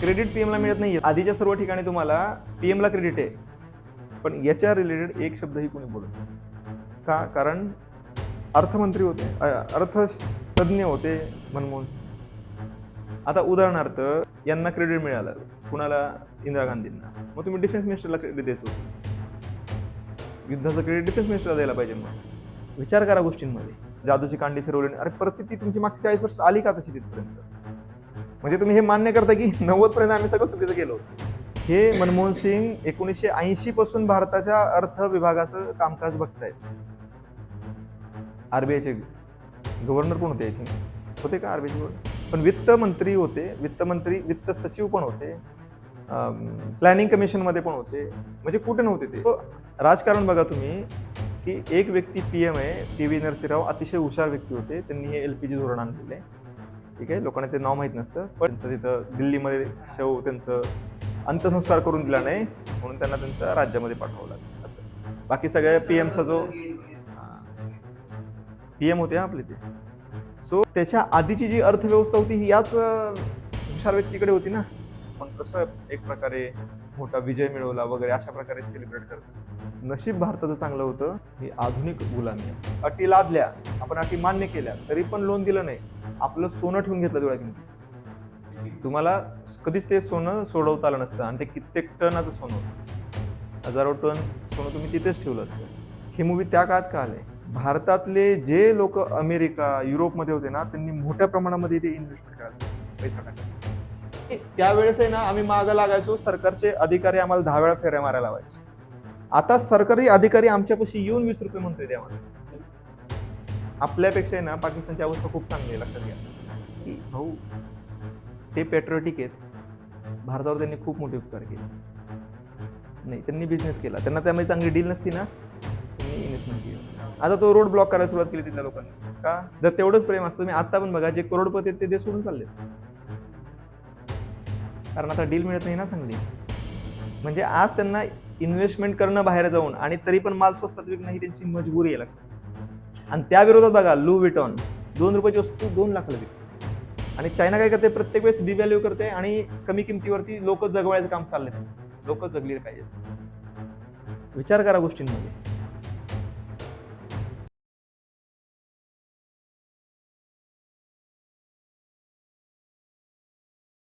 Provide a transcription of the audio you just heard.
Credit पीएमला मिळत नाही आधीच्या सर्व ठिकाणी तुम्हाला पीएमला क्रेडिट आहे. पण याच्या रिलेटेड एक शब्दही कोणी बोलत नाही. का? कारण अर्थमंत्री होते अ, अर्थतज्ञ होते मनमोहन आता उदाहरणार्थ यांना क्रेडिट मिळालं. कुणाला? इंदिरा गांधींना. मग तुम्ही डिफेन्स मिनिस्टरला क्रेडिट द्यायचो युद्धाचं क्रेडिट डिफेन्स मिनिस्टरला द्यायला पाहिजे मग. विचार करा गोष्टींमध्ये. जादूची कांडी फिरवली अरे परिस्थिती तुमची मागची चाळीस वर्षात आली का तशी तिथपर्यंत? म्हणजे तुम्ही हे मान्य करता की नव्वद पर्यंत आम्ही सगळं चुकीचं गेलो हे मनमोहन सिंग एकोणीसशे ऐंशी पासून भारताच्या अर्थ विभागाचं कामकाज बघतायत. आरबीआयचे गव्हर्नर कोण होते? आय थिंक होते का आरबीआयचे गव्हर्नर पण वित्त मंत्री होते. वित्त मंत्री वित्त सचिव पण होते. प्लॅनिंग कमिशनमध्ये पण होते. म्हणजे कुठे नव्हते ते. राजकारण बघा तुम्ही की एक व्यक्ती पी एम आहे पी व्ही नरसिंहराव. अतिशय हुशार व्यक्ती होते. त्यांनी हे एल पी जी धोरण आणलेले ठीक आहे? लोकांना ते नाव माहीत नसतं पण त्यांचं तिथं दिल्लीमध्ये शव त्यांचं अंत्यसंस्कार करून दिला नाही म्हणून त्यांना त्यांच्या राज्यामध्ये पाठवलं लागलं. असं. बाकी सगळ्या पी एमचा जो पी एम होते आपले ते. सो त्याच्या आधीची जी अर्थव्यवस्था होती ही याच हुशार व्यक्तीकडे होती ना? पण कसं एक प्रकारे मोठा विजय मिळवला वगैरे अशा प्रकारे सेलिब्रेट करतात. नशीब भारताचं चांगलं होतं ही आधुनिक गुलामी आहे. अटी लादल्या आपण अटी मान्य केल्या तरी पण लोन दिलं नाही. आपलं सोनं ठेवून घेतलं डोळ्या किमतीचं तुम्हाला कधीच ते सोनं सोडवता आलं नसतं आणि ते कित्येक टनाचं सोनं होतं. हजारो टन सोनं तुम्ही तिथेच ठेवलं असतं. हे मूवी त्या काळात का आले? भारतातले जे लोक अमेरिका युरोपमध्ये होते ना त्यांनी मोठ्या प्रमाणामध्ये इथे इन्व्हेस्टमेंट करायचं पैसा टाकायचा त्यावेळेस आहे ना आम्ही मागं लागायचो सरकारचे अधिकारी आम्हाला दहा वेळा फेऱ्या मारायला लावायचे. आता सरकारी अधिकारी आमच्यापाशी येऊन वीस रुपये म्हणतोय ते आम्हाला. आपल्यापेक्षा आहे ना पाकिस्तानची अवस्था खूप चांगली आहे लक्षात घ्या. की भाऊ ते पेट्रोटिक आहेत. भारतावर त्यांनी खूप मोठे उपकार केले. नाही त्यांनी बिझनेस केला. त्यांना त्यामध्ये चांगली डील नसती ना त्यांनी इन्व्हेस्टमेंट केली आता तो रोड ब्लॉक करायला सुरुवात केली तिथल्या लोकांनी. का? जर तेवढंच प्रेम असतं तुम्ही आता पण बघा जे करोडपती आहेत ते सोडून चालले कारण आता डील मिळत नाही ना चांगली. म्हणजे आज त्यांना इन्व्हेस्टमेंट करणं बाहेर जाऊन आणि तरी पण माल स्वस्तात विकणं ही त्यांची मजबुरी आहे लागते आणि त्या विरोधात बघा लू विटॉन दोन रुपयाची वस्तू दोन लाखाला विकते. आणि चायना काय करते प्रत्येक वेळेस डिव्हॅल्यू करते आणि कमी किमतीवरती लोक जगवायचं काम चालले लोक जगली पाहिजेत विचार करा गोष्टींमध्ये.